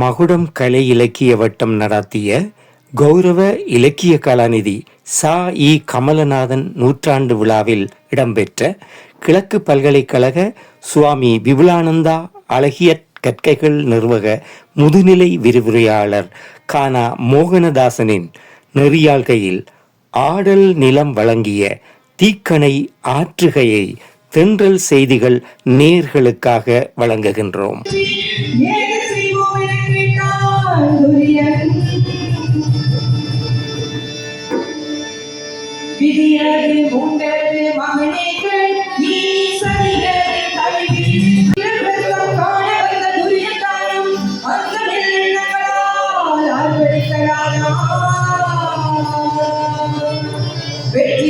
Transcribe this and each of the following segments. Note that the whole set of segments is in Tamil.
மகுடம் கலை இலக்கிய வட்டம் நடத்திய கௌரவ இலக்கிய கலாநிதி சா. இ. கமலநாதன் நூற்றாண்டு விழாவில் இடம்பெற்ற கிழக்கு பல்கலைக்கழக சுவாமி விபுலானந்தா அழகிய கற்கைகள் நிர்வக முதுநிலை விரிவுரையாளர் கானா மோகனதாசனின் நெறியாள்கையில் ஆடல் நிலம் வழங்கிய தீக்கணை ஆற்றுகையை தென்றல் செய்திகள் நேர்களுக்காக வழங்குகின்றோம். வெற்றி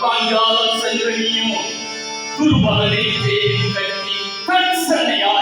ಕಾಂಗಾಲ ಸಂಗ್ರಹಿಯು ಗುರುಬಲನೇ ದೇವಿ ಕಟ್ಟಿ ಕಟ್ಸಣೆಯಾಯ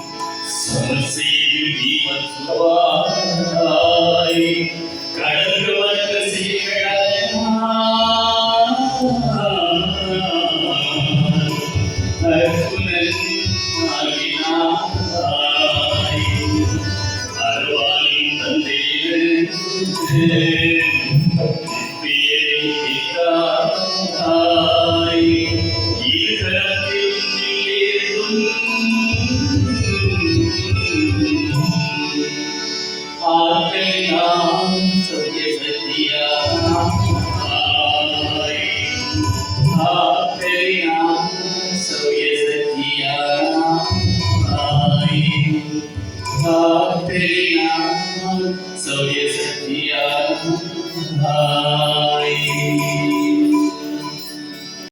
சமசெய்து தீபத்துவாய் கடந்து வந்த சத்யா day.